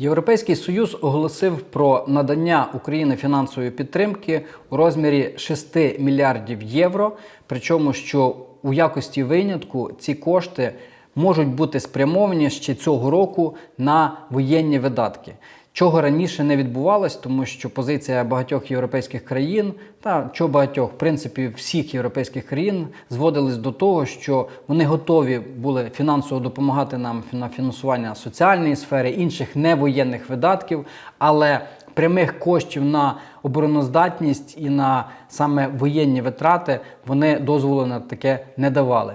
Європейський Союз оголосив про надання Україні фінансової підтримки у розмірі 6 мільярдів євро. Причому, що у якості винятку ці кошти можуть бути спрямовані ще цього року на воєнні видатки. Чого раніше не відбувалось, тому що позиція багатьох європейських країн та чого багатьох, в принципі, всіх європейських країн зводились до того, що вони готові були фінансово допомагати нам на фінансування соціальної сфери, інших невоєнних видатків, але прямих коштів на обороноздатність і на саме воєнні витрати вони дозволу на таке не давали.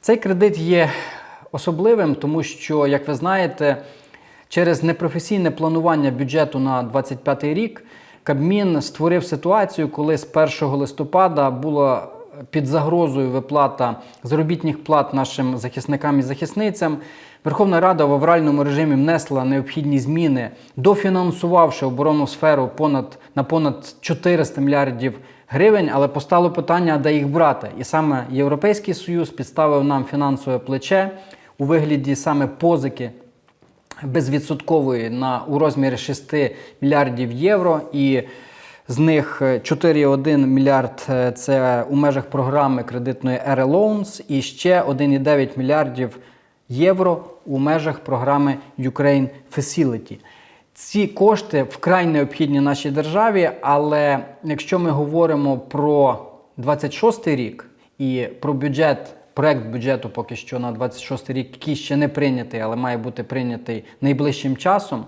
Цей кредит є особливим, тому що, як ви знаєте, Через непрофесійне планування бюджету на 2025 рік Кабмін створив ситуацію, коли з 1 листопада була під загрозою виплата заробітних плат нашим захисникам і захисницям. Верховна Рада в авральному режимі внесла необхідні зміни, дофінансувавши оборонну сферу понад на понад 400 мільярдів гривень, але постало питання, де їх брати. І саме Європейський Союз підставив нам фінансове плече у вигляді саме позики безвідсоткової на у розмірі 6 мільярдів євро, і з них 4,1 мільярд е, це у межах програми кредитної Air Loans і ще 1,9 мільярдів євро у межах програми Ukraine Facility. Ці кошти вкрай необхідні нашій державі, але якщо ми говоримо про 26 рік і про бюджет Проект бюджету поки що на 26 рік, який ще не прийнятий, але має бути прийнятий найближчим часом.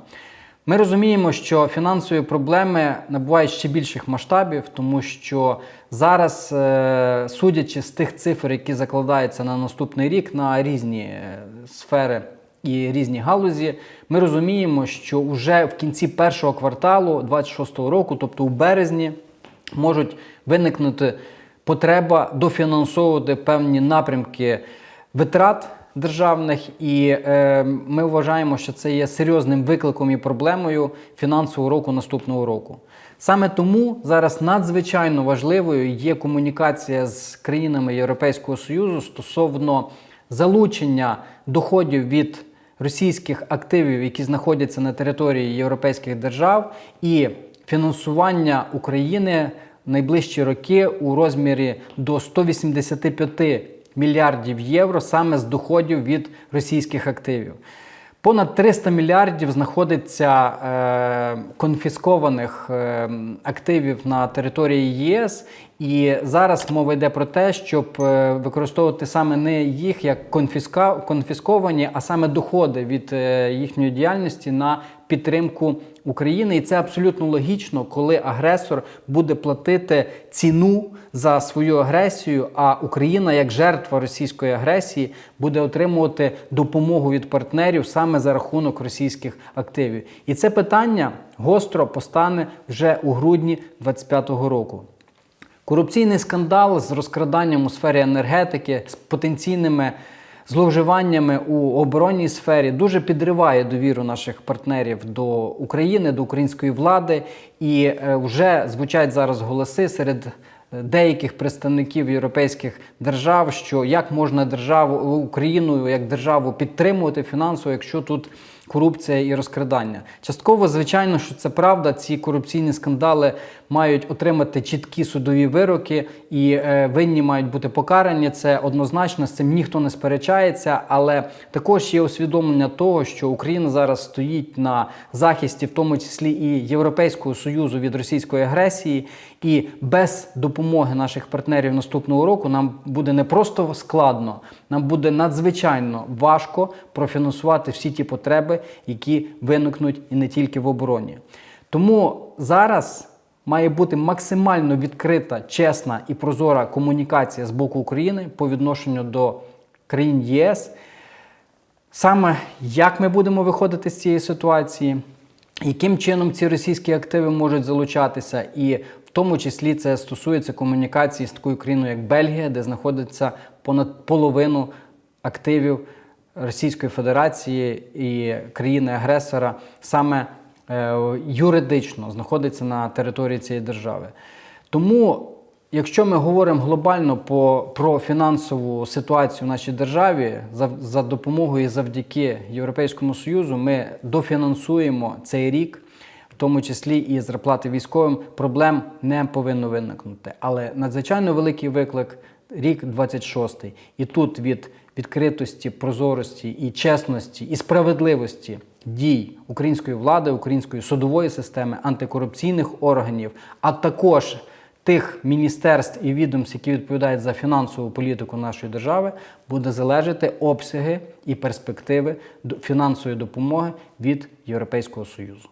Ми розуміємо, що фінансові проблеми набувають ще більших масштабів, тому що зараз, е, судячи з тих цифр, які закладаються на наступний рік на різні е, сфери і різні галузі, ми розуміємо, що вже в кінці першого кварталу 2026 року, тобто у березні, можуть виникнути потреба дофінансовувати певні напрямки витрат державних, і е, ми вважаємо, що це є серйозним викликом і проблемою фінансового року наступного року. Саме тому зараз надзвичайно важливою є комунікація з країнами Європейського Союзу стосовно залучення доходів від російських активів, які знаходяться на території європейських держав, і фінансування України найближчі роки у розмірі до 185 мільярдів євро саме з доходів від російських активів. Понад 300 мільярдів знаходиться е, конфіскованих е, активів на території ЄС, і зараз мова йде про те, щоб е, використовувати саме не їх як конфіска, конфісковані, а саме доходи від е, їхньої діяльності на підтримку України. І це абсолютно логічно, коли агресор буде платити ціну за свою агресію, а Україна, як жертва російської агресії, буде отримувати допомогу від партнерів саме за рахунок російських активів. І це питання гостро постане вже у грудні 2025 року. Корупційний скандал з розкраданням у сфері енергетики, з потенційними зловживаннями у оборонній сфері дуже підриває довіру наших партнерів до України, до української влади. І е, вже звучать зараз голоси серед деяких представників європейських держав, що як можна державу Україну як державу підтримувати фінансово, якщо тут корупція і розкрадання. Частково, звичайно, що це правда. Ці корупційні скандали мають отримати чіткі судові вироки, і е, винні мають бути покарані. Це однозначно з цим ніхто не сперечається, але також є усвідомлення того, що Україна зараз стоїть на захисті, в тому числі і Європейського союзу від російської агресії, і без допомоги наших партнерів наступного року нам буде не просто складно, нам буде надзвичайно важко профінансувати всі ті потреби, які виникнуть і не тільки в обороні. Тому зараз має бути максимально відкрита, чесна і прозора комунікація з боку України по відношенню до країн ЄС. Саме як ми будемо виходити з цієї ситуації, яким чином ці російські активи можуть залучатися, і в тому числі це стосується комунікації з такою країною, як Бельгія, де знаходиться понад половину активів Російської Федерації і країни-агресора саме е, юридично знаходиться на території цієї держави. Тому Якщо ми говоримо глобально по, про фінансову ситуацію в нашій державі, за, за допомогою і завдяки Європейському Союзу, ми дофінансуємо цей рік, в тому числі і зарплати військовим, проблем не повинно виникнути. Але надзвичайно великий виклик рік 26-й. І тут від відкритості, прозорості і чесності і справедливості дій української влади, української судової системи, антикорупційних органів, а також тих міністерств і відомств, які відповідають за фінансову політику нашої держави, буде залежати обсяги і перспективи фінансової допомоги від Європейського Союзу.